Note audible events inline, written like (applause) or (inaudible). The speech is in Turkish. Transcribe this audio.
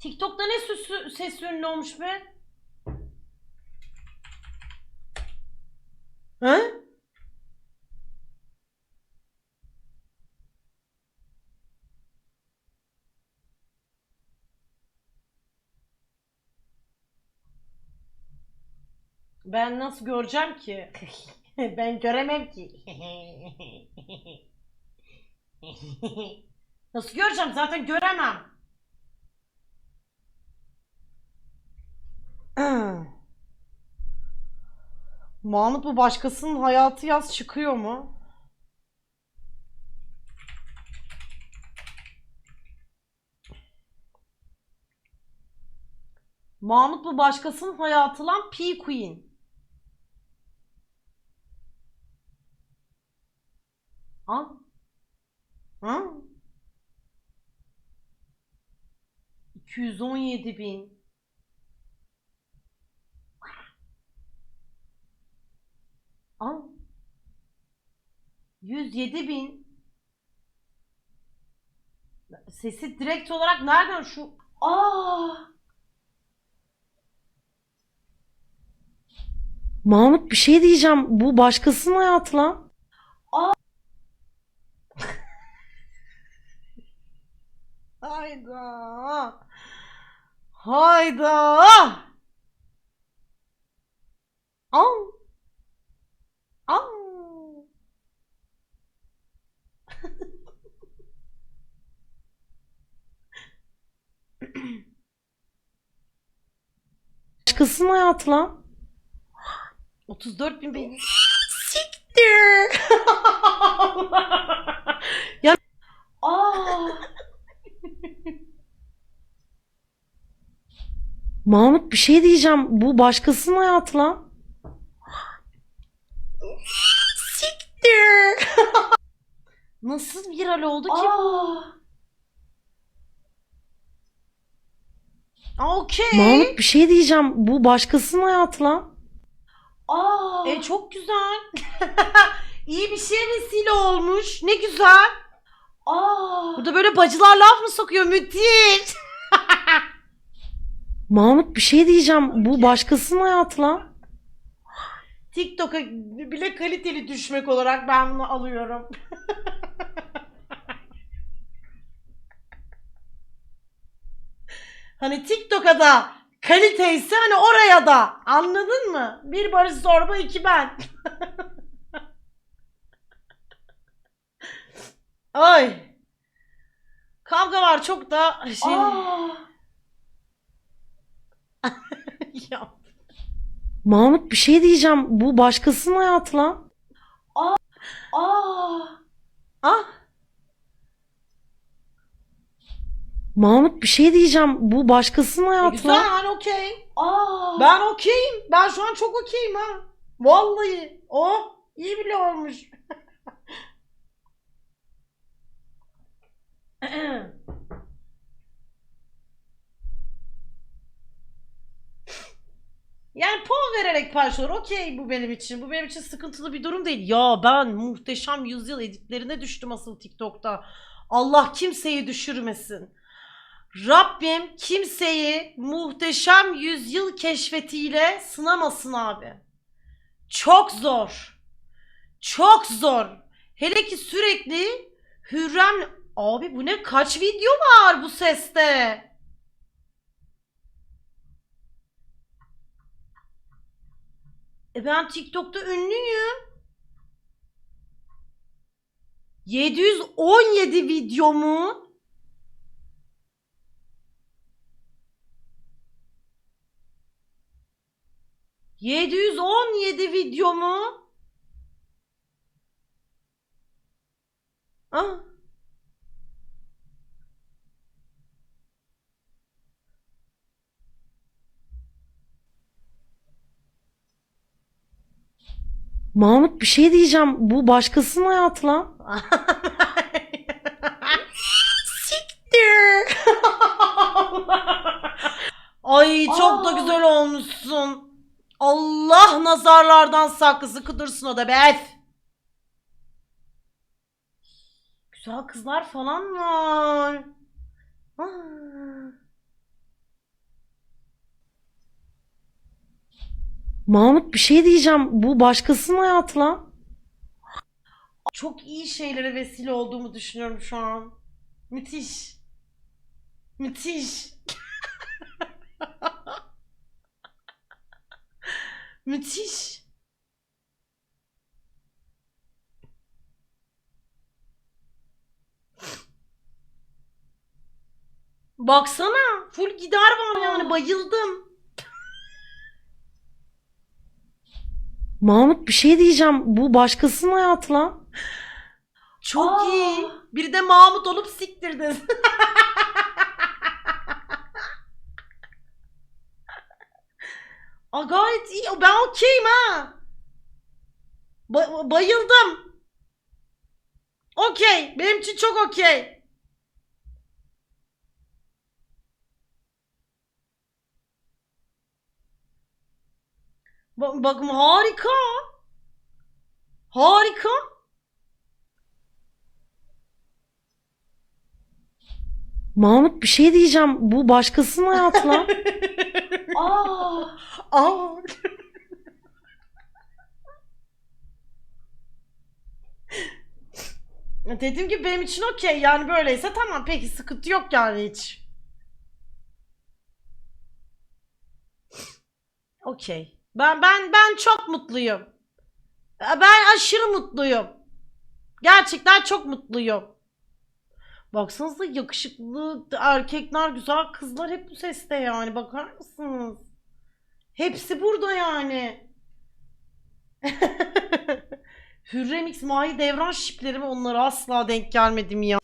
TikTok'ta ne süsü, ses ünlü olmuş be? He? Ben nasıl göreceğim ki? (laughs) ben göremem ki. (laughs) nasıl göreceğim? Zaten göremem. Mahmut bu başkasının hayatı yaz çıkıyor mu? Mahmut bu başkasının hayatı lan P Queen. Al. Ha? 217 bin. Al. 107 bin. Sesi direkt olarak nereden şu? Aa! Mahmut bir şey diyeceğim. Bu başkasının hayatı lan. (laughs) Hayda. Hayda. Al. Al. Başkasının hayatı lan. 34 bin beğeni. Siktir. (laughs) ya. Aa. Mahmut bir şey diyeceğim. Bu başkasının hayatı lan. Siktir. Nasıl viral oldu ki bu? Okey. Mahmut bir şey diyeceğim. Bu başkasının hayatı lan. Aa. E çok güzel. (laughs) İyi bir şeye vesile olmuş. Ne güzel. Aa. Burada böyle bacılar laf mı sokuyor? Müthiş. (laughs) Mahmut bir şey diyeceğim. Bu başkasının hayatı lan. TikTok'a bile kaliteli düşmek olarak ben bunu alıyorum. (laughs) hani TikTok'a da kaliteyse hani oraya da anladın mı? Bir Barış Zorba iki ben. (laughs) Ay. Kavga var çok da şey. (laughs) ya. Mahmut bir şey diyeceğim. Bu başkasının hayatı lan. Aa. Ah. Mahmut bir şey diyeceğim. Bu başkasının hayatı güzel okey. Ben okeyim. Ben şu an çok okeyim ha. Vallahi. Oh iyi bile olmuş. (laughs) Yani puan vererek paylaşıyorlar. Okey bu benim için. Bu benim için sıkıntılı bir durum değil. Ya ben muhteşem yüzyıl editlerine düştüm asıl TikTok'ta. Allah kimseyi düşürmesin. Rabbim kimseyi muhteşem yüzyıl keşfetiyle sınamasın abi. Çok zor. Çok zor. Hele ki sürekli Hürrem... Abi bu ne? Kaç video var bu seste? E ben TikTok'ta ünlüyüm. 717 videomu ...717 videomu... Ah. Mahmut bir şey diyeceğim. Bu başkasının hayatı lan. (laughs) Siktir. Ay çok da güzel olmuşsun. Allah nazarlardan saklısı kıdırsın o da be. Güzel kızlar falan var. Aa. Mahmut bir şey diyeceğim. Bu başkasının hayatı lan. Çok iyi şeylere vesile olduğumu düşünüyorum şu an. Müthiş. Müthiş. Müthiş. Baksana. Full gider var yani. Bayıldım. Mahmut bir şey diyeceğim. Bu başkasının hayatı lan. Çok Aa. iyi. Bir de Mahmut olup siktirdin. (laughs) Aa, gayet iyi. Ben okeyim ha. Ba- bayıldım. Okey. Benim için çok okey. Ba- bakın harika. Harika. Mahmut bir şey diyeceğim. Bu başkasının hayatı. (laughs) Aa, Aa. Dediğim gibi benim için okey yani böyleyse tamam peki sıkıntı yok yani hiç. Okey. Ben ben ben çok mutluyum. Ben aşırı mutluyum. Gerçekten çok mutluyum. Baksanıza yakışıklı erkekler, güzel kızlar hep bu seste yani. Bakar mısınız? Hepsi burada yani. (laughs) Hürrem X Mahi Devran şiplerime onlara asla denk gelmedim ya.